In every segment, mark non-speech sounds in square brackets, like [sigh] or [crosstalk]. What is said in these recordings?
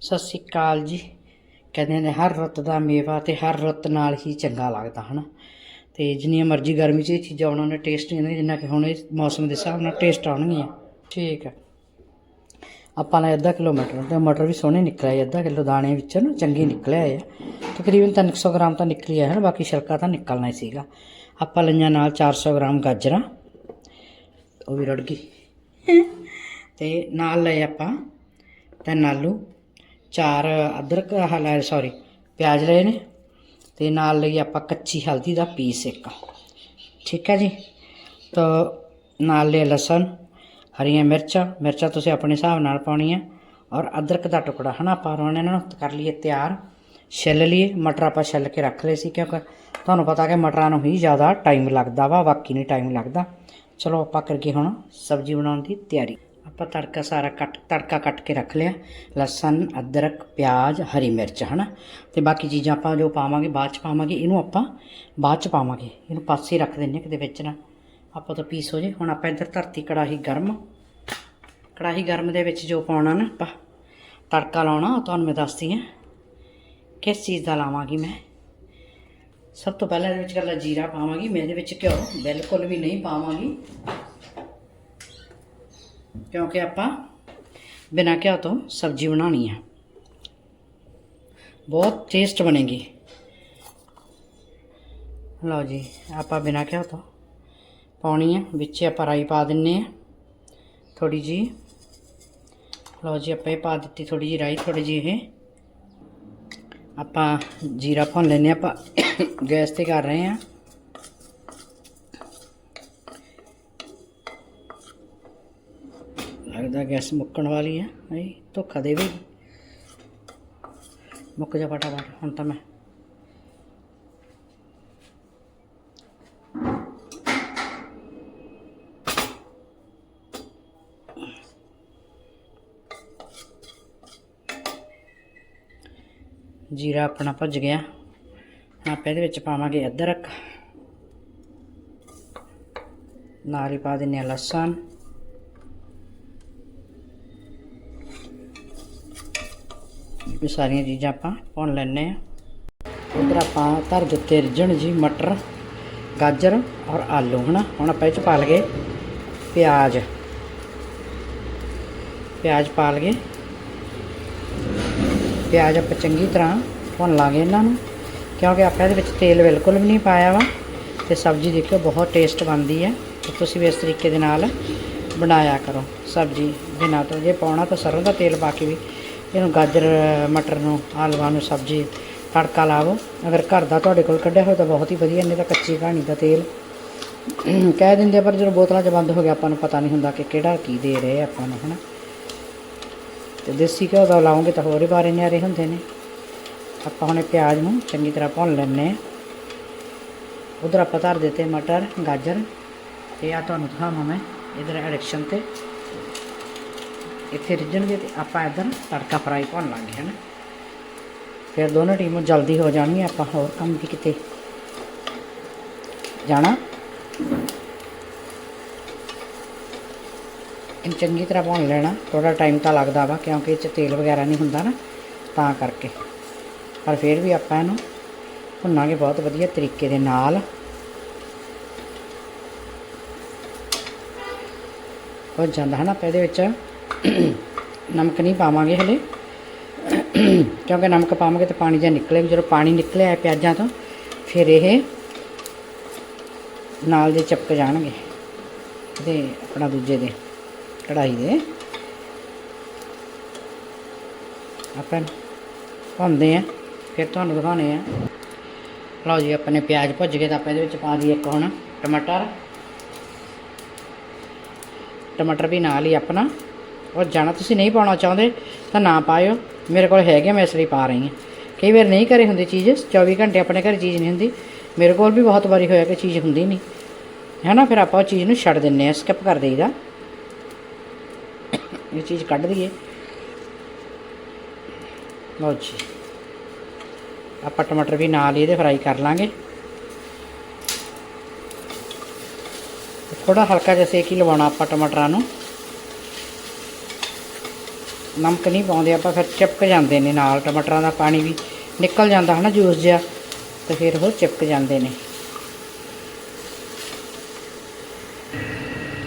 ਸਤਿ ਸ਼੍ਰੀ ਅਕਾਲ ਜੀ। ਕਹਿੰਦੇ ਨੇ ਹਰ ਰੁੱਤ ਦਾ ਮੇਵਾ ਤੇ ਹਰ ਰੁੱਤ ਨਾਲ ਹੀ ਚੰਗਾ ਲੱਗਦਾ, ਹਨਾ? ਤੇ ਜਿੰਨੀਆਂ ਮਰਜ਼ੀ ਗਰਮੀ 'ਚ ਇਹ ਚੀਜ਼ਾਂ ਉਹਨਾਂ ਨੇ ਟੇਸਟ ਨਹੀਂ ਆਉਂਦੀਆਂ ਜਿੰਨਾ ਕਿ ਹੁਣ ਇਹ ਮੌਸਮ ਦੇ ਹਿਸਾਬ ਨਾਲ ਟੇਸਟ ਆਉਣਗੀਆਂ। ਠੀਕ ਹੈ ਆਪਾਂ ਨੇ ਅੱਧਾ ਕਿਲੋ ਮਟਰ ਤੇ ਮਟਰ ਵੀ ਸੋਹਣੇ ਨਿਕਲੇ ਆਏ ਅੱਧਾ ਕਿਲੋ ਦਾਣੇ ਵਿੱਚੋਂ ਨਾ ਚੰਗੇ ਨਿਕਲੇ ਆਏ ਆ। ਤਕਰੀਬਨ 300 ਗ੍ਰਾਮ ਤਾਂ ਨਿਕਲੀ ਆ ਹੈ ਬਾਕੀ ਛਿਲਕਾ ਤਾਂ ਨਿਕਲਣਾ ਹੀ ਸੀਗਾ। ਆਪਾਂ ਲਈਆਂ ਨਾਲ 400 ਗ੍ਰਾਮ ਗਾਜਰਾਂ। ਉਹ ਵੀ ਰੜ ਗਈ। ਤੇ ਨਾਲ ਲਏ ਆਪਾਂ ਤਿੰਨ ਆਲੂ। ਚਾਰ ਅਦਰਕ ਹਲਾ ਸੌਰੀ ਪਿਆਜ਼ ਲਏ ਨੇ ਤੇ ਨਾਲ ਲਈ ਆਪਾਂ ਕੱਚੀ ਹਲਦੀ ਦਾ ਪੀਸ ਇੱਕ। ਠੀਕ ਹੈ ਜੀ? ਤਾਂ ਨਾਲ ਲਿਆ ਲਸਣ, ਹਰੀਆਂ ਮਿਰਚਾਂ ਮਿਰਚਾਂ ਤੁਸੀਂ ਆਪਣੇ ਹਿਸਾਬ ਨਾਲ ਪਾਉਣੀਆਂ ਔਰ ਅਦਰਕ ਦਾ ਟੁਕੜਾ, ਹਨਾ, ਆਪਾਂ ਉਹਨਾਂ ਇਹਨਾਂ ਨੂੰ ਕਰ ਲਈਏ ਤਿਆਰ। ਛਿੱਲ ਲਈਏ, ਮਟਰ ਆਪਾਂ ਛਿੱਲ ਕੇ ਰੱਖ ਲਏ ਸੀ ਕਿਉਂਕਿ ਤੁਹਾਨੂੰ ਪਤਾ ਕਿ ਮਟਰਾਂ ਨੂੰ ਹੀ ਜ਼ਿਆਦਾ ਟਾਈਮ ਲੱਗਦਾ ਵਾ, ਬਾਕੀ ਨਹੀਂ ਟਾਈਮ ਲੱਗਦਾ। ਚਲੋ ਆਪਾਂ ਕਰਕੇ ਹੁਣ ਸਬਜ਼ੀ ਬਣਾਉਣ ਦੀ ਤਿਆਰੀ। ਆਪਾਂ ਤੜਕਾ ਸਾਰਾ ਕੱਟ, ਤੜਕਾ ਕੱਟ ਕੇ ਰੱਖ ਲਿਆ। ਲਸਣ, ਅਦਰਕ, ਪਿਆਜ਼, ਹਰੀ ਮਿਰਚ, ਹਨਾ? ਤੇ ਬਾਕੀ ਚੀਜ਼ਾਂ ਆਪਾਂ ਜੋ ਪਾਵਾਂਗੇ, ਬਾਅਦ ਚ ਪਾਵਾਂਗੇ, ਇਹਨੂੰ ਆਪਾਂ ਬਾਅਦ ਚ ਪਾਵਾਂਗੇ। ਇਹਨੂੰ ਪਾਸੇ ਰੱਖ ਦਿੰਨੇ ਕਿਤੇ ਵਿੱਚ ਨਾ। ਆਪਾਂ ਤਾਂ ਪੀਸ ਹੋ ਜੇ। ਹੁਣ ਆਪਾਂ ਇੱਧਰ ਧਰਤੀ ਕੜਾਹੀ ਗਰਮ ਕੜਾਹੀ ਗਰਮ ਦੇ ਵਿੱਚ ਜੋ ਪਾਉਣਾ ਨਾ ਆਪਾਂ, ਤੜਕਾ ਲਾਉਣਾ, ਉਹ ਤੁਹਾਨੂੰ ਮੈਂ ਦੱਸਦੀ ਹਾਂ। ਕਿਸ ਚੀਜ਼ ਦਾ ਲਾਵਾਂਗੀ ਮੈਂ? ਸਭ ਤੋਂ ਪਹਿਲਾਂ ਇਹਦੇ ਵਿੱਚ ਗੱਲਾ ਜੀਰਾ ਪਾਵਾਂਗੀ। ਮੈਂ ਇਹਦੇ ਵਿੱਚ ਘਿਓ ਬਿਲਕੁਲ ਵੀ ਨਹੀਂ ਪਾਵਾਂਗੀ। ਕਿਉਂਕਿ ਆਪਾਂ ਬਿਨਾਂ ਘਿਓ ਤੋਂ ਸਬਜ਼ੀ ਬਣਾਉਣੀ ਆ। ਬਹੁਤ ਟੇਸਟ ਬਣੇਗੀ। ਲਓ ਜੀ, ਆਪਾਂ ਬਿਨਾਂ ਘਿਓ ਤੋਂ ਪਾਉਣੀ ਆ। ਵਿੱਚ ਆਪਾਂ ਰਾਈ ਪਾ ਦਿੰਨੇ ਆ। ਥੋੜੀ ਜੀ ਲਓ ਜੀ, ਆਪਾਂ ਇਹ ਪਾ ਦਿੱਤੀ ਥੋੜੀ ਜੀ ਰਾਈ ਥੋੜੀ ਜੀ ਇਹ। ਆਪਾਂ ਜੀਰਾ ਭੁੰਨ ਲੈਨੇ ਆਪਾਂ [coughs] ਗੈਸ ਤੇ ਕਰ ਰਹੇ ਆ। ਲੱਗਦਾ ਗੈਸ ਮੁੱਕਣ ਵਾਲੀ ਹੈ। ਨਹੀਂ ਧੋਖਾ ਦੇਵੇਗੀ। ਮੁੱਕ ਜਾ ਫਟਾਫਟ, ਹੁਣ ਤਾਂ ਮੈਂ। ਜੀਰਾ ਆਪਣਾ ਭੱਜ ਗਿਆ। ਆਪਾਂ ਇਹਦੇ ਵਿੱਚ ਪਾਵਾਂਗੇ ਅਦਰਕ। ਨਾਲ ਹੀ ਪਾ ਦਿੰਨੇ ਆ ਲਸਣ। ਇਹ ਸਾਰੀਆਂ ਚੀਜ਼ਾਂ ਆਪਾਂ ਭੁੰਨ ਲੈਣੇ ਆ ਉਧਰ ਆਪਾਂ ਧਰ ਦਿੱਤੇ ਰਿਜਣ ਜੀ, ਮਟਰ, ਗਾਜਰ ਔਰ ਆਲੂ, ਹਨਾ? ਹੁਣ ਆਪਾਂ ਇਹ ਚ ਪਾ ਲਗੇ ਪਿਆਜ਼। ਪਿਆਜ਼ ਪਾ ਲਗੇ ਪਿਆਜ਼ ਆਪਾਂ ਚੰਗੀ ਤਰ੍ਹਾਂ ਭੁੰਨ ਲਾਂਗੇ ਇਹਨਾਂ ਨੂੰ, ਕਿਉਂਕਿ ਆਪਾਂ ਇਹਦੇ ਵਿੱਚ ਤੇਲ ਬਿਲਕੁਲ ਵੀ ਨਹੀਂ ਪਾਇਆ ਵਾ ਤੇ ਸਬਜ਼ੀ ਦੇਖੋ ਬਹੁਤ ਟੇਸਟ ਬਣਦੀ ਹੈ ਤੁਸੀਂ ਵੀ ਇਸ ਤਰੀਕੇ ਦੇ ਨਾਲ ਬਣਾਇਆ ਕਰੋ ਸਬਜ਼ੀ ਬਿਨਾਂ ਤੋਂ ਜੇ ਪਾਉਣਾ ਤਾਂ ਸਰੋਂ ਦਾ ਤੇਲ ਪਾ ਕੇ ਵੀ ਇਹਨੂੰ ਗਾਜਰ, ਮਟਰ ਨੂੰ ਆਲੂਆਂ ਨੂੰ, ਸਬਜ਼ੀ, ਤੜਕਾ ਲਾਵੋ। ਅਗਰ ਘਰ ਦਾ ਤੁਹਾਡੇ ਕੋਲ ਕੱਢਿਆ ਹੋਇਆ ਤਾਂ ਬਹੁਤ ਹੀ ਵਧੀਆ, ਨਹੀਂ ਤਾਂ ਕੱਚੀ ਕਹਾਣੀ ਦਾ ਤੇਲ। ਕਹਿ ਦਿੰਦੇ ਪਰ ਜਦੋਂ ਬੋਤਲਾਂ 'ਚ ਬੰਦ ਹੋ ਗਿਆ, ਆਪਾਂ ਨੂੰ ਪਤਾ ਨਹੀਂ ਹੁੰਦਾ ਕਿ ਕਿਹੜਾ ਕੀ ਦੇ ਰਹੇ ਆਪਾਂ ਨੂੰ, ਹਨਾ? ਤੇ ਦੇਸੀ ਘਿਓ ਦਾ ਲਾਉਂਗੇ ਤਾਂ ਹੋਰ ਹੀ ਬਾਰੇ ਨਿਆਰੇ ਹੁੰਦੇ ਨੇ। ਆਪਾਂ ਹੁਣੇ ਪਿਆਜ਼ ਨੂੰ ਚੰਗੀ ਤਰ੍ਹਾਂ ਭੁੰਨ ਲੈਣੇ ਆ ਉਧਰ ਆਪਾਂ ਧਰ ਦਿੱਤੇ ਮਟਰ, ਗਾਜਰ। ਤੇ ਆ ਤੁਹਾਨੂੰ ਦਿਖਾਵਾਂ ਮੈਂ, ਇਧਰ ਐਡਿਕਸ਼ਨ ਤੇ। ਇੱਥੇ ਰਿੱਝਣਗੇ ਤੇ ਆਪਾਂ ਇਧਰ ਤੜਕਾ ਫਰਾਈ ਭੁੰਨ ਲਾਂਗੇ ਹਨਾ। ਫਿਰ ਦੋਨੋਂ ਟੀਮਾਂ ਜਲਦੀ ਹੋ ਜਾਣਗੀਆਂ, ਆਪਾਂ ਹੋਰ ਕੰਮ ਵੀ ਕਿਤੇ ਜਾਣਾ। ਇਹਨੂੰ ਚੰਗੀ ਤਰ੍ਹਾਂ ਭੁੰਨ ਲੈਣਾ ਥੋੜਾ ਟਾਈਮ ਤਾਂ ਲੱਗਦਾ ਵਾ, ਕਿਉਂਕਿ ਇਹ ਚ ਤੇਲ ਵਗੈਰਾ ਨਹੀਂ ਹੁੰਦਾ ਨਾ, ਤਾਂ ਕਰਕੇ। ਪਰ ਫਿਰ ਵੀ ਆਪਾਂ ਇਹਨੂੰ ਭੁੰਨਾਂਗੇ ਬਹੁਤ ਵਧੀਆ ਤਰੀਕੇ ਦੇ ਨਾਲ। ਹੋ ਜਾਂਦਾ ਹੈ ਨਾ ਆਪਾਂ ਇਹਦੇ ਵਿੱਚ ਨਮਕ ਨਹੀਂ ਪਾਵਾਂਗੇ ਹਲੇ। ਕਿਉਂਕਿ ਨਮਕ ਪਾਵਾਂਗੇ ਤਾਂ ਪਾਣੀ ਜਿਹਾ ਨਿਕਲੇਗਾ ਜਦੋਂ ਪਾਣੀ ਨਿਕਲਿਆ ਹੈ ਪਿਆਜ਼ਾਂ ਤੋਂ, ਫਿਰ ਇਹ ਨਾਲ ਦੇ ਚਪਕ ਜਾਣਗੇ ਤੇ ਆਪਣਾ ਦੂਜੇ ਦੇ ਕੜਾਈ ਦੇ। ਆਪਾਂ ਭੁੰਨਦੇ ਆ ਫਿਰ ਤੁਹਾਨੂੰ ਦਿਖਾਉਣੇ ਆ ਲਓ ਜੀ ਆਪਣੇ ਪਿਆਜ਼ ਭੁੱਜ ਗਏ ਤਾਂ ਆਪਾਂ ਇਹਦੇ ਵਿੱਚ ਪਾ ਦਈਏ ਇੱਕ ਹੁਣ ਟਮਾਟਰ। ਟਮਾਟਰ ਵੀ ਨਾਲ ਹੀ ਆਪਣਾ ਔਰ ਜਾਣਾ ਤੁਸੀਂ ਨਹੀਂ ਪਾਉਣਾ ਚਾਹੁੰਦੇ, ਤਾਂ ਨਾ ਪਾਇਓ। ਮੇਰੇ ਕੋਲ ਹੈਗੇ ਮੈਂ ਇਸ ਲਈ ਪਾ ਰਹੀ ਹਾਂ। ਕਈ ਵਾਰ ਨਹੀਂ ਘਰੇ ਹੁੰਦੀ ਚੀਜ਼ 24 ਘੰਟੇ ਆਪਣੇ ਘਰ ਚੀਜ਼ ਨਹੀਂ ਹੁੰਦੀ। ਮੇਰੇ ਕੋਲ ਵੀ ਬਹੁਤ ਵਾਰੀ ਹੋਇਆ ਕਿ ਚੀਜ਼ ਹੁੰਦੀ ਨਹੀਂ। ਹੈ ਨਾ, ਫਿਰ ਆਪਾਂ ਉਹ ਚੀਜ਼ ਨੂੰ ਛੱਡ ਦਿੰਨੇ ਆ ਸਕਿਪ ਕਰ ਦੇਈਦਾ। ਇਹ ਚੀਜ਼ ਕੱਢ ਦਈਏ। ਲਓ ਜੀ। ਆਪਾਂ ਟਮਾਟਰ ਵੀ ਨਾਲ ਹੀ ਇਹਦੇ ਫਰਾਈ ਕਰ ਲਾਂਗੇ। ਥੋੜਾ ਹਲਕਾ ਜਿਹਾ ਸੇਕ ਹੀ ਲਵਾਉਣਾ ਆਪਾਂ ਟਮਾਟਰਾਂ ਨੂੰ। ਨਮਕ ਨਹੀਂ ਪਾਉਂਦੇ, ਆਪਾਂ ਫਿਰ ਚਿਪਕ ਜਾਂਦੇ ਨੇ ਨਾਲ, ਟਮਾਟਰਾਂ ਦਾ ਪਾਣੀ ਵੀ ਨਿਕਲ ਜਾਂਦਾ ਹਨਾ ਜੂਸ ਜਿਹਾ, ਤੇ ਫਿਰ ਉਹ ਚਿਪਕ ਜਾਂਦੇ ਨੇ।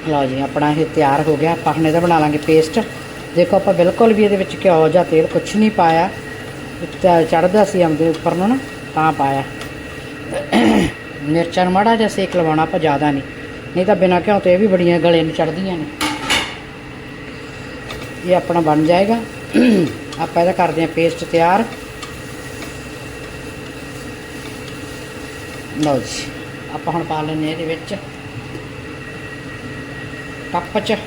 ਲਓ ਜੀ, ਆਪਣਾ ਇਹ ਤਿਆਰ ਹੋ ਗਿਆ, ਆਪਾਂ ਹੁਣ ਇਹਦਾ ਬਣਾ ਲਾਂਗੇ ਪੇਸਟ। ਦੇਖੋ, ਆਪਾਂ ਬਿਲਕੁਲ ਵੀ ਇਹਦੇ ਵਿੱਚ ਘਿਓ ਜਾਂ ਤੇਲ ਕੁਝ ਨਹੀਂ ਪਾਇਆ। ਚੜਦਾ ਸੀ ਆਮਦੇ ਉੱਪਰ ਨੂੰ ਨਾ, ਤਾਂ ਪਾਇਆ। ਮਿਰਚਾਂ ਨੂੰ ਮਾੜਾ ਜਿਹਾ ਸੇਕ ਲਵਾਉਣਾ, ਆਪਾਂ ਜ਼ਿਆਦਾ ਨਹੀਂ। ਨਹੀਂ ਤਾਂ ਬਿਨਾਂ ਘਿਓ 'ਤੇ ਇਹ ਵੀ ਬੜੀਆਂ ਗਲੇ ਨੂੰ ਚੜਦੀਆਂ ਨੇ। ਇਹ ਆਪਣਾ ਬਣ ਜਾਏਗਾ। ਆਪਾਂ ਇਹਦਾ ਕਰਦੇ ਹਾਂ ਪੇਸਟ ਤਿਆਰ। ਲਓ ਜੀ, ਆਪਾਂ ਹੁਣ ਪਾ ਲੈਂਦੇ ਹਾਂ ਇਹਦੇ ਵਿੱਚ। ਕੱਪ 'ਚ।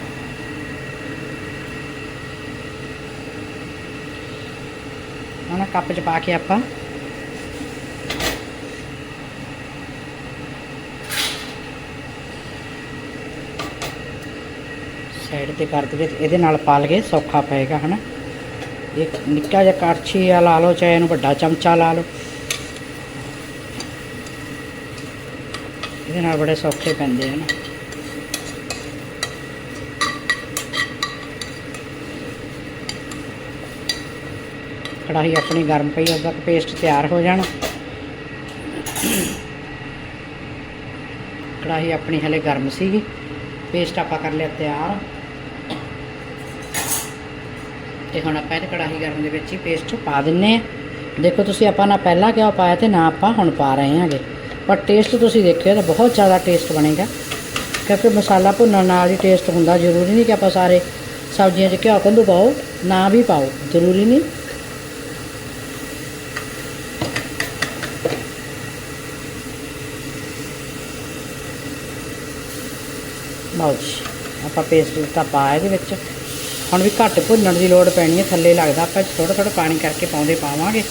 ਹਣਾ ਕੱਪ 'ਚ ਪਾ ਕੇ ਆਪਾਂ ਸਾਈਡ ਤੇ ਕਰ ਦਈਏ ਇਹਦੇ ਨਾਲ ਪਾਲ ਕੇ ਸੌਖਾ ਪਏਗਾ, ਹਨਾ? ਇੱਕ ਨਿੱਕਾ ਜਿਹਾ ਕੜਛੀ ਆ ਲਾ ਲਓ, ਚਾਹੇ ਇਹਨੂੰ ਵੱਡਾ ਚਮਚਾ ਲਾ ਲਓ। ਇਹਦੇ ਨਾਲ ਬੜੇ ਸੌਖੇ ਪੈਂਦੇ ਹਨ? ਕੜਾਹੀ ਆਪਣੀ ਗਰਮ ਪਈ ਉਦੋਂ ਤੱਕ ਪੇਸਟ ਤਿਆਰ ਹੋ ਜਾਣਾ। ਕੜਾਹੀ ਆਪਣੀ ਹਲੇ ਗਰਮ ਸੀਗੀ। ਪੇਸਟ ਆਪਾਂ ਕਰ ਲਿਆ ਤਿਆਰ। ਤੇ ਹੁਣ ਆਪਾਂ ਇਹ ਕੜਾਹੀ ਗਰਮ ਦੇ ਵਿੱਚ ਹੀ ਪੇਸਟ ਪਾ ਦਿੰਨੇ ਆ। ਦੇਖੋ ਤੁਸੀਂ ਆਪਾਂ ਨਾ ਪਹਿਲਾਂ ਕਿਉਂ ਪਾਇਆ ਤੇ ਨਾ ਆਪਾਂ ਹੁਣ ਪਾ ਰਹੇ ਹਾਂਗੇ। ਪਰ ਟੇਸਟ ਤੁਸੀਂ ਦੇਖਿਓ ਤਾਂ ਬਹੁਤ ਜ਼ਿਆਦਾ ਟੇਸਟ ਬਣੇਗਾ। ਕਿਉਂਕਿ ਮਸਾਲਾ ਭੁੰਨਣ ਨਾਲ ਹੀ ਟੇਸਟ ਹੁੰਦਾ। ਜ਼ਰੂਰੀ ਨਹੀਂ ਕਿ ਆਪਾਂ ਸਾਰੇ ਸਬਜ਼ੀਆਂ 'ਚ ਘਿਓ ਕੰਦੂ ਪਾਓ, ਨਾ ਵੀ ਪਾਓ। ਜ਼ਰੂਰੀ ਨਹੀਂ। ਲਓ ਜੀ, ਆਪਾਂ ਪੇਸਟ ਦਿੱਤਾ ਪਾ ਇਹਦੇ ਵਿੱਚ। ਹੁਣ ਵੀ ਘੱਟ ਭੁੰਨਣ ਦੀ ਲੋੜ ਪੈਣੀ ਹੈ, ਥੱਲੇ ਲੱਗਦਾ ਆਪਾਂ ਥੋੜਾ ਥੋੜਾ ਪਾਣੀ ਕਰਕੇ ਪਾਉਂਦੇ ਪਾਵਾਂਗੇ।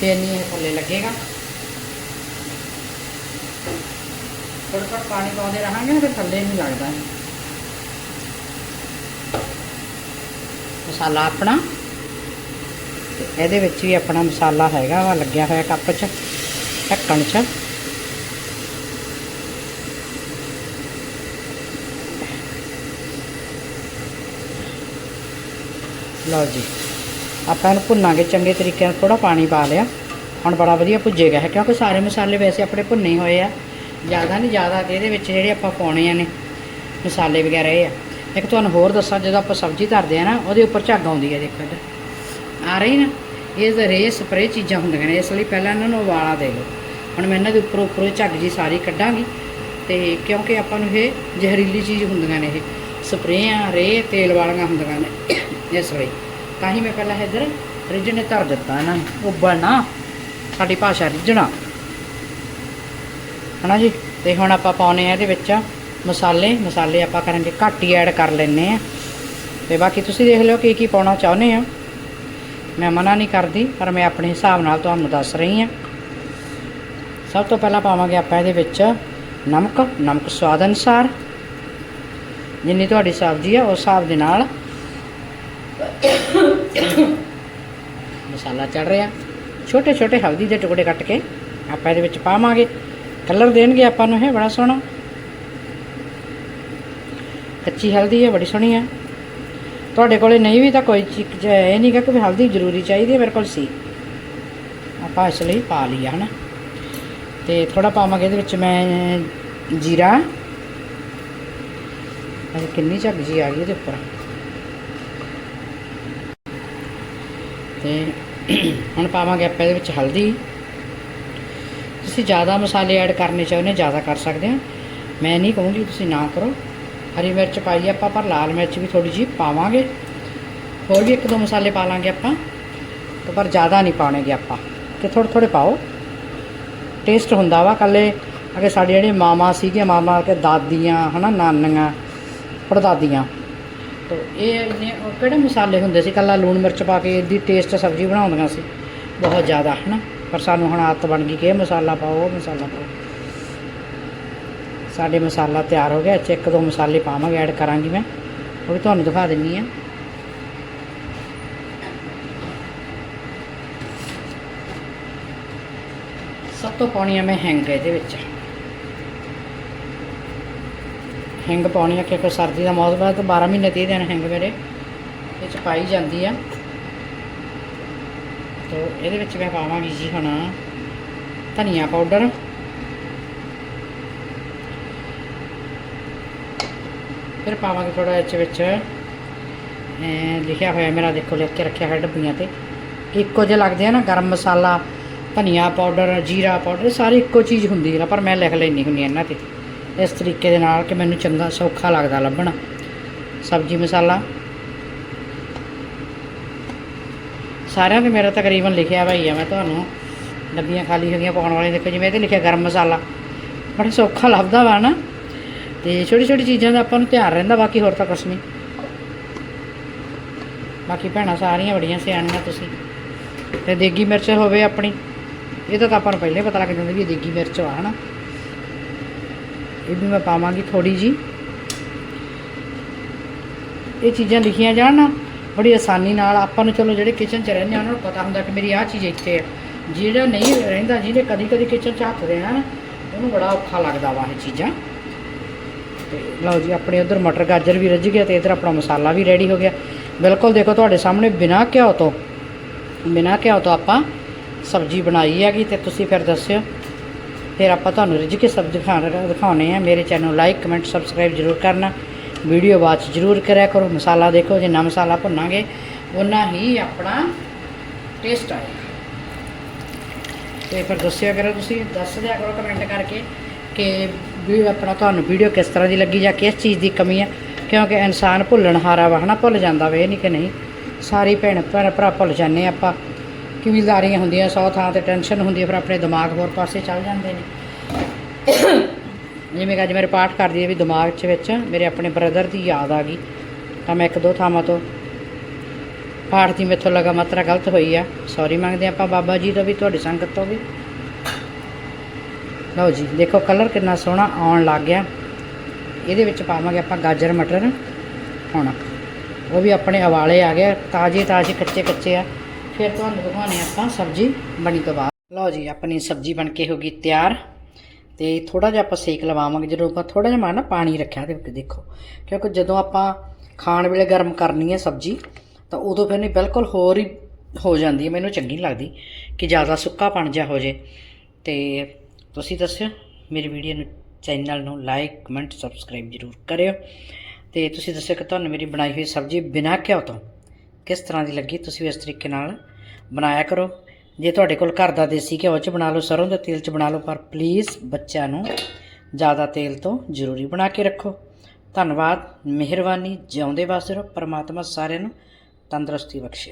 ਤੇ ਇੰਨੀ ਇਹ ਥੱਲੇ ਲੱਗੇਗਾ। ਥੋੜਾ ਥੋੜਾ ਪਾਣੀ ਪਾਉਂਦੇ ਰਹਾਂਗੇ ਨਾ, ਫਿਰ ਥੱਲੇ ਨਹੀਂ ਲੱਗਦਾ। ਮਸਾਲਾ ਆਪਣਾ। ਇਹਦੇ ਵਿੱਚ ਵੀ ਆਪਣਾ ਮਸਾਲਾ ਹੈਗਾ ਵਾ, ਲੱਗਿਆ ਹੋਇਆ ਕੱਪ 'ਚ, ਢੱਕਣ 'ਚ। ਲਓ ਜੀ। ਆਪਾਂ ਇਹਨੂੰ ਭੁੰਨਾਂਗੇ, ਚੰਗੇ ਤਰੀਕੇ ਨਾਲ ਥੋੜਾ ਪਾਣੀ ਪਾ ਲਿਆ। ਹੁਣ ਬੜਾ ਵਧੀਆ ਭੁੱਜੇਗਾ ਹੈ ਕਿਉਂਕਿ ਸਾਰੇ ਮਸਾਲੇ ਵੈਸੇ ਆਪਣੇ ਭੁੰਨੇ ਹੋਏ ਆ। ਜ਼ਿਆਦਾ ਨਹੀਂ ਜ਼ਿਆਦਾ, ਇਹਦੇ ਵਿੱਚ ਜਿਹੜੇ ਆਪਾਂ ਪਾਉਣੇ ਆ ਨੇ, ਮਸਾਲੇ ਵਗੈਰਾ ਇਹ ਆ। ਇੱਕ ਤੁਹਾਨੂੰ ਹੋਰ ਦੱਸਾਂ, ਜਦੋਂ ਆਪਾਂ ਸਬਜ਼ੀ ਧਰਦੇ ਆ ਨਾ, ਉਹਦੇ ਉੱਪਰ ਝੱਗ ਆਉਂਦੀ ਹੈ ਦੇਖੋ ਇੱਧਰ। ਆ ਰਹੀ ਨਾ, ਇਹ ਤਾਂ ਰੇ ਸਪਰੇ ਚੀਜ਼ਾਂ ਹੁੰਦੀਆਂ ਨੇ, ਇਸ ਲਈ ਪਹਿਲਾਂ ਇਹਨਾਂ ਨੂੰ ਉਬਾਲਾ ਦੇ ਲਓ। ਹੁਣ ਮੈਂ ਇਹਨਾਂ ਦੇ ਉੱਪਰੋਂ ਉੱਪਰੋਂ ਝੱਗ ਜੀ ਸਾਰੀ ਕੱਢਾਂਗੀ। ਤੇ ਕਿਉਂਕਿ ਆਪਾਂ ਨੂੰ ਇਹ ਜ਼ਹਿਰੀਲੀ ਚੀਜ਼ ਹੁੰਦੀਆਂ ਨੇ ਇਹ, ਸਪਰੇਆਂ ਰੇ ਤੇਲ ਵਾਲੀਆਂ ਹੁੰਦੀਆਂ ਨੇ। ਇਸ ਲਈ। ਤਾਂ ਹੀ ਮੈਂ ਪਹਿਲਾਂ ਇੱਧਰ ਰਿੱਝਣੇ ਧਰ ਦਿੱਤਾ ਇਹਨਾਂ ਨੂੰ। ਉਬਲਣਾ ਸਾਡੀ ਭਾਸ਼ਾ ਰਿੱਝਣਾ। ਹਨਾ ਜੀ? ਤੇ ਹੁਣ ਆਪਾਂ ਪਾਉਨੇ ਆ ਇਹਦੇ ਵਿੱਚ ਮਸਾਲੇ। ਮਸਾਲੇ ਆਪਾਂ ਕਰਾਂਗੇ, ਘੱਟ ਹੀ ਐਡ ਕਰ ਲੈਨੇ ਆ। ਤੇ ਬਾਕੀ ਤੁਸੀਂ ਦੇਖ ਲਿਓ ਕੀ ਕੀ ਪਾਉਣਾ ਚਾਹੁੰਦੇ ਆ। ਮੈਂ ਮਨਾ ਨਹੀਂ ਕਰਦੀ, ਪਰ ਮੈਂ ਆਪਣੇ ਹਿਸਾਬ ਨਾਲ ਤੁਹਾਨੂੰ ਦੱਸ ਰਹੀ ਆ। ਸਭ ਤੋਂ ਪਹਿਲਾਂ ਪਾਵਾਂਗੇ ਆਪਾਂ ਇਹਦੇ ਵਿੱਚ ਨਮਕ। ਨਮਕ ਸਵਾਦ ਅਨੁਸਾਰ। ਜਿੰਨੀ ਤੁਹਾਡੀ ਸਬਜ਼ੀ ਆ, ਉਸ ਹਿਸਾਬ ਦੇ ਨਾਲ ਮਸਾਲਾ ਚੜ ਰਿਹਾ। ਛੋਟੇ ਛੋਟੇ ਹਲਦੀ ਦੇ ਟੁਕੜੇ ਕੱਟ ਕੇ ਆਪਾਂ ਇਹਦੇ ਵਿੱਚ ਪਾਵਾਂਗੇ। ਕਲਰ ਦੇਣਗੇ ਆਪਾਂ ਨੂੰ, ਇਹ ਬੜਾ ਸੋਹਣਾ। ਕੱਚੀ ਹਲਦੀ ਹੈ, ਬੜੀ ਸੋਹਣੀ ਹੈ। ਤੁਹਾਡੇ ਕੋਲੇ ਨਹੀਂ ਵੀ ਤਾਂ ਕੋਈ ਚੀਜ਼ ਇਹ ਨਹੀਂ ਕਿ ਵੀ ਹਲਦੀ ਜ਼ਰੂਰੀ ਚਾਹੀਦੀ ਹੈ, ਮੇਰੇ ਕੋਲ ਸੀ। ਆਪਾਂ ਇਸ ਲਈ ਪਾ ਲਿਆ ਹਨਾ। ਤੇ ਥੋੜਾ ਪਾਵਾਂਗੇ ਇਹਦੇ ਵਿੱਚ ਮੈਂ ਜੀਰਾ। ਅਜੇ ਕਿੰਨੀ ਝੱਗ ਜੀ ਆ ਗਈ ਇਹਦੇ ਉੱਪਰ। ਤੇ ਹੁਣ ਪਾਵਾਂਗੇ ਆਪਾਂ ਇਹਦੇ ਵਿੱਚ ਹਲਦੀ। ਤੁਸੀਂ ਜ਼ਿਆਦਾ ਮਸਾਲੇ ਐਡ ਕਰਨੇ ਚਾਹੁੰਦੇ ਜ਼ਿਆਦਾ ਕਰ ਸਕਦੇ ਹੋ। ਮੈਂ ਨਹੀਂ ਕਹੂੰਗੀ ਤੁਸੀਂ ਨਾ ਕਰੋ। ਹਰੀ ਮਿਰਚ ਪਾਈ ਆਪਾਂ, ਪਰ ਲਾਲ ਮਿਰਚ ਵੀ ਥੋੜੀ ਜਿਹੀ ਪਾਵਾਂਗੇ। ਹੋਰ ਵੀ ਇੱਕ ਦੋ ਮਸਾਲੇ ਪਾ ਲਾਂਗੇ ਆਪਾਂ, ਪਰ ਜ਼ਿਆਦਾ ਨਹੀਂ ਪਾਉਣੇਗੇ ਆਪਾਂ। ਤੇ ਥੋੜੇ ਥੋੜੇ ਪਾਓ। ਟੇਸਟ ਹੁੰਦਾ ਵਾ ਕੱਲੇ ਅਗੇ ਸਾਡੇ ਜਿਹੜੇ ਮਾਮਾ ਸੀਗੇ, ਮਾਮਾ ਕੇ ਦਾਦੀਆਂ, ਹਨਾ, ਨਾਨੀਆਂ, ਪੜਦਾਦੀਆਂ ਤੋ ਇਹ ਇੰਨੇ, ਉਹ ਕਿਹੜੇ ਮਸਾਲੇ ਹੁੰਦੇ ਸੀ? ਕੱਲਾ ਲੂਣ ਮਿਰਚ ਪਾ ਕੇ ਇਹਦੀ ਟੇਸਟ ਸਬਜ਼ੀ ਬਣਾਉਂਦੀਆਂ ਸੀ। ਬਹੁਤ ਜ਼ਿਆਦਾ, ਹਨਾ? ਪਰ ਸਾਨੂੰ ਹੁਣ ਆਦਤ ਬਣ ਗਈ ਕਿ ਇਹ ਮਸਾਲਾ ਪਾਓ, ਉਹ ਮਸਾਲਾ ਪਾਓ। ਸਾਡੇ ਮਸਾਲਾ ਤਿਆਰ ਹੋ ਗਿਆ, ਇੱਥੇ ਇੱਕ ਦੋ ਮਸਾਲੇ ਪਾਵਾਂਗੇ ਐਡ ਕਰਾਂਗੀ ਮੈਂ। ਉਹ ਵੀ ਤੁਹਾਨੂੰ ਦਿਖਾ ਦਿੰਨੀ ਆ। ਸਭ ਤੋਂ ਪਾਉਣੀ ਆ ਮੈਂ ਹੈਂਗ ਇਹਦੇ ਵਿੱਚ। ਹਿੰਗ ਪਾਉਣੀ ਆ, ਕਿਉਂਕਿ ਸਰਦੀ ਦਾ ਮੌਸਮ ਹੈ ਤਾਂ 12 ਮਹੀਨੇ 30 ਦਿਨ ਹਿੰਗ ਮੇਰੇ ਤੇ ਵਿੱਚ ਪਾਈ ਜਾਂਦੀ ਆ। ਤੋ ਇਹਦੇ ਵਿੱਚ ਮੈਂ ਪਾਵਾਂਗੀ ਜੀ ਹੁਣ ਧਨੀਆ ਪਾਊਡਰ। ਫਿਰ ਪਾਵਾਂਗੇ ਥੋੜਾ ਇਹਦੇ ਵਿੱਚ ਲਿਖਿਆ ਹੋਇਆ ਮੇਰਾ ਦੇਖੋ, ਲਿਖ ਕੇ ਰੱਖਿਆ ਹੋਇਆ ਡੱਬੀਆਂ ਤੇ। ਇੱਕੋ ਜਿਹੇ ਲੱਗਦੇ ਆ ਨਾ, ਗਰਮ ਮਸਾਲਾ, ਧਨੀਆ ਪਾਊਡਰ, ਜੀਰਾ ਪਾਊਡਰ, ਇਹ ਸਾਰੇ ਇੱਕੋ ਚੀਜ਼ ਹੁੰਦੀ ਹੈ ਪਰ ਮੈਂ ਲਿਖ ਲੈਣੀ ਹੁੰਦੀ ਇਹਨਾਂ ਤੇ। ਇਸ ਤਰੀਕੇ ਦੇ ਨਾਲ ਕਿ ਮੈਨੂੰ ਚੰਗਾ ਸੌਖਾ ਲੱਗਦਾ ਲੱਭਣਾ। ਸਬਜ਼ੀ ਮਸਾਲਾ। ਸਾਰਿਆਂ ਤੇ ਮੇਰਾ ਤਕਰੀਬਨ ਲਿਖਿਆ ਭਾਈ ਆ, ਮੈਂ ਤੁਹਾਨੂੰ ਡੱਬੀਆਂ ਖਾਲੀ ਹੋ ਗਈਆਂ ਪਾਉਣ ਵਾਲੀਆਂ ਦੇਖੋ, ਜਿਵੇਂ ਇਹਤੇ ਲਿਖਿਆ ਗਰਮ ਮਸਾਲਾ। ਬੜਾ ਸੌਖਾ ਲੱਭਦਾ ਵਾ ਨਾ। ਤੇ ਛੋਟੀ ਛੋਟੀ ਚੀਜ਼ਾਂ ਦਾ ਆਪਾਂ ਨੂੰ ਧਿਆਨ ਰਹਿੰਦਾ, ਬਾਕੀ ਹੋਰ ਤਾਂ ਕੁਛ ਨਹੀਂ। ਬਾਕੀ ਭੈਣਾਂ ਸਾਰੀਆਂ ਬੜੀਆਂ ਸਿਆਣੀਆਂ ਤੁਸੀਂ। ਤੇ ਦੇਗੀ ਮਿਰਚ ਹੋਵੇ ਆਪਣੀ ਇਹਦਾ ਤਾਂ ਆਪਾਂ ਨੂੰ ਪਹਿਲੇ ਪਤਾ ਲੱਗ ਜਾਂਦਾ ਵੀ ਇਹ ਦੇਗੀ ਮਿਰਚ ਵਾ, ਹਨਾ। ਇਹ ਵੀ ਮੈਂ ਪਾਵਾਂਗੀ ਥੋੜੀ ਜੀ ਇਹ ਚੀਜ਼ਾਂ ਲਿਖੀਆਂ ਜਾਣ ਨਾ, ਬੜੀ ਆਸਾਨੀ ਨਾਲ ਆਪਾਂ ਨੂੰ ਚਲੋ ਜਿਹੜੇ ਕਿਚਨ 'ਚ ਰਹਿੰਦੇ ਆ, ਉਹਨਾਂ ਨੂੰ ਪਤਾ ਹੁੰਦਾ ਕਿ ਮੇਰੀ ਆਹ ਚੀਜ਼ ਇੱਥੇ ਹੈ ਜਿਹੜਾ ਨਹੀਂ ਰਹਿੰਦਾ, ਜਿਹਨੇ ਕਦੀ ਕਦੀ ਕਿਚਨ 'ਚ ਹੱਥ ਦੇਣਾ ਨਾ, ਉਹਨੂੰ ਬੜਾ ਔਖਾ ਲੱਗਦਾ ਵਾ ਇਹ ਚੀਜ਼ਾਂ। ਤੇ ਲਓ ਜੀ, ਆਪਣੇ ਉਧਰ ਮਟਰ ਗਾਜਰ ਵੀ ਰੱਜ ਗਿਆ ਤੇ ਇਧਰ ਆਪਣਾ ਮਸਾਲਾ ਵੀ ਰੈਡੀ ਹੋ ਗਿਆ। ਬਿਲਕੁਲ ਦੇਖੋ, ਤੁਹਾਡੇ ਸਾਹਮਣੇ ਬਿਨਾਂ ਘਿਓ ਤੋਂ, ਬਿਨਾਂ ਘਿਓ ਤੋਂ ਆਪਾਂ ਸਬਜ਼ੀ ਬਣਾਈ ਹੈਗੀ ਤੇ ਤੁਸੀਂ ਫਿਰ ਦੱਸਿਓ। ਫਿਰ ਆਪਾਂ ਤੁਹਾਨੂੰ ਰਿੱਝ ਕੇ ਸਬਜ਼ੀ ਖਾਣ ਦਿਖਾਉਣੇ ਆ। ਮੇਰੇ ਚੈਨਲ ਨੂੰ ਲਾਈਕ ਕਮੈਂਟ ਸਬਸਕ੍ਰਾਈਬ ਜ਼ਰੂਰ ਕਰਨਾ। ਵੀਡੀਓ ਬਾਅਦ 'ਚ ਜ਼ਰੂਰ ਕਰਿਆ ਕਰੋ। ਮਸਾਲਾ ਦੇਖੋ ਜਿੰਨਾ ਮਸਾਲਾ ਭੁੰਨਾਂਗੇ ਉਨਾ ਹੀ ਆਪਣਾ ਟੇਸਟ ਆਏਗਾ। ਤੇ ਫਿਰ ਦੱਸਿਆ ਕਰੋ ਤੁਸੀਂ, ਦੱਸ ਦਿਆ ਕਰੋ ਕਮੈਂਟ ਕਰਕੇ ਕਿ ਵੀ ਆਪਣਾ ਤੁਹਾਨੂੰ ਵੀਡੀਓ ਕਿਸ ਤਰ੍ਹਾਂ ਦੀ ਲੱਗੀ ਜਾਂ ਕਿਸ ਚੀਜ਼ ਦੀ ਕਮੀ ਹੈ ਕਿਉਂਕਿ ਇਨਸਾਨ ਭੁੱਲਣ ਹਾਰਾ ਵਾ ਹਨਾ ਭੁੱਲ ਜਾਂਦਾ ਵੇ, ਇਹ ਨਹੀਂ ਕਿ ਨਹੀਂ, ਸਾਰੀ ਭੈਣ ਭੈਣ ਭਰਾ ਭੁੱਲ ਜਾਂਦੇ ਆਪਾਂ। ਕਿਵਿਲਦਾਰੀਆਂ ਹੁੰਦੀਆਂ, ਸੌ ਥਾਂ ਤੇ ਟੈਨਸ਼ਨ ਹੁੰਦੀ ਹੈ, ਫਿਰ ਆਪਣੇ ਦਿਮਾਗ ਹੋਰ ਪਾਸੇ ਚੱਲ ਜਾਂਦੇ ਨੇ। ਜਿਵੇਂ ਕਿ ਅੱਜ ਮੇਰੇ ਪਾਠ ਕਰਦੀ ਹੈ ਵੀ ਦਿਮਾਗ 'ਚ ਵਿੱਚ ਮੇਰੇ ਆਪਣੇ ਬ੍ਰਦਰ ਦੀ ਯਾਦ ਆ ਗਈ, ਤਾਂ ਮੈਂ ਇੱਕ ਦੋ ਥਾਵਾਂ ਤੋਂ ਪਾਠ ਦੀ ਮੇਥੋਂ ਲਗਾ ਮਾਤਰਾ ਗਲਤ ਹੋਈ ਆ। ਸੌਰੀ ਮੰਗਦੇ ਆਪਾਂ ਬਾਬਾ ਜੀ ਤੋਂ ਵੀ, ਤੁਹਾਡੀ ਸੰਗਤ ਤੋਂ ਵੀ। ਲਓ ਜੀ, ਦੇਖੋ ਕਲਰ ਕਿੰਨਾ ਸੋਹਣਾ ਆਉਣ ਲੱਗ ਗਿਆ। ਇਹਦੇ ਵਿੱਚ ਪਾਵਾਂਗੇ ਆਪਾਂ ਗਾਜਰ ਮਟਰ। ਹੁਣ ਉਹ ਵੀ ਆਪਣੇ ਹਵਾਲੇ ਆ ਗਏ ਤਾਜ਼ੇ ਤਾਜ਼ੇ ਕੱਚੇ ਕੱਚੇ ਆ। ਫਿਰ ਤੁਹਾਨੂੰ ਦਿਖਾਉਣੇ ਆਪਾਂ ਸਬਜ਼ੀ ਬਣੀ ਤੋਂ ਬਾਅਦ। ਲਓ ਜੀ, ਆਪਣੀ ਸਬਜ਼ੀ ਬਣ ਕੇ ਹੋ ਗਈ ਤਿਆਰ। ਤੇ ਥੋੜਾ ਜਿਹਾ ਆਪਾਂ ਸੇਕ ਲਵਾਵਾਂਗੇ, ਜਦੋਂ ਆਪਾਂ ਥੋੜਾ ਜਿਹਾ ਮਾਣਾ ਪਾਣੀ ਰੱਖਿਆ ਤੇ ਉੱਤੇ ਦੇਖੋ। ਕਿਉਂਕਿ ਜਦੋਂ ਆਪਾਂ ਖਾਣ ਵੇਲੇ ਗਰਮ ਕਰਨੀ ਹੈ ਸਬਜ਼ੀ, ਤਾਂ ਉਦੋਂ ਫਿਰ ਨਹੀਂ, ਬਿਲਕੁਲ ਹੋਰ ਹੀ ਹੋ ਜਾਂਦੀ ਹੈ। ਮੈਨੂੰ ਚੰਗੀ ਨਹੀਂ ਲੱਗਦੀ ਕਿ ਜ਼ਿਆਦਾ ਸੁੱਕਾ ਪਣ ਜਾ ਹੋ ਜੇ। ਤੇ ਤੁਸੀਂ ਦੱਸਿਓ, ਮੇਰੀ ਵੀਡੀਓ ਨੂੰ, ਚੈਨਲ ਨੂੰ ਲਾਈਕ, ਕਮੈਂਟ, ਸਬਸਕ੍ਰਾਈਬ ਜ਼ਰੂਰ ਕਰਿਓ। ਤੇ ਤੁਸੀਂ ਦੱਸਿਓ ਕਿ ਤੁਹਾਨੂੰ ਮੇਰੀ ਬਣਾਈ ਹੋਈ ਸਬਜ਼ੀ ਬਿਨਾਂ ਘਿਓ ਤੋਂ ਕਿਸ ਤਰ੍ਹਾਂ ਦੀ ਲੱਗੀ? ਤੁਸੀਂ ਵੀ ਇਸ ਤਰੀਕੇ ਨਾਲ ਬਣਾਇਆ ਕਰੋ। ਜੇ ਤੁਹਾਡੇ ਕੋਲ ਘਰ ਦਾ ਦੇਸੀ ਘਿਓ ਚ ਬਣਾ ਲਓ, ਸਰੋਂ ਦੇ ਤੇਲ ਚ ਬਣਾ ਲਓ, ਪਰ ਪਲੀਜ਼ ਬੱਚਿਆਂ ਨੂੰ ਜ਼ਿਆਦਾ ਤੇਲ ਤੋਂ ਜ਼ਰੂਰੀ ਬਣਾ ਕੇ ਰੱਖੋ। ਧੰਨਵਾਦ, ਮਿਹਰਬਾਨੀ, ਜਿਉਂਦੇ ਵਾਸਤੇ ਰਹੋ, ਪਰਮਾਤਮਾ ਸਾਰਿਆਂ ਨੂੰ ਤੰਦਰੁਸਤੀ ਬਖਸ਼ੇ।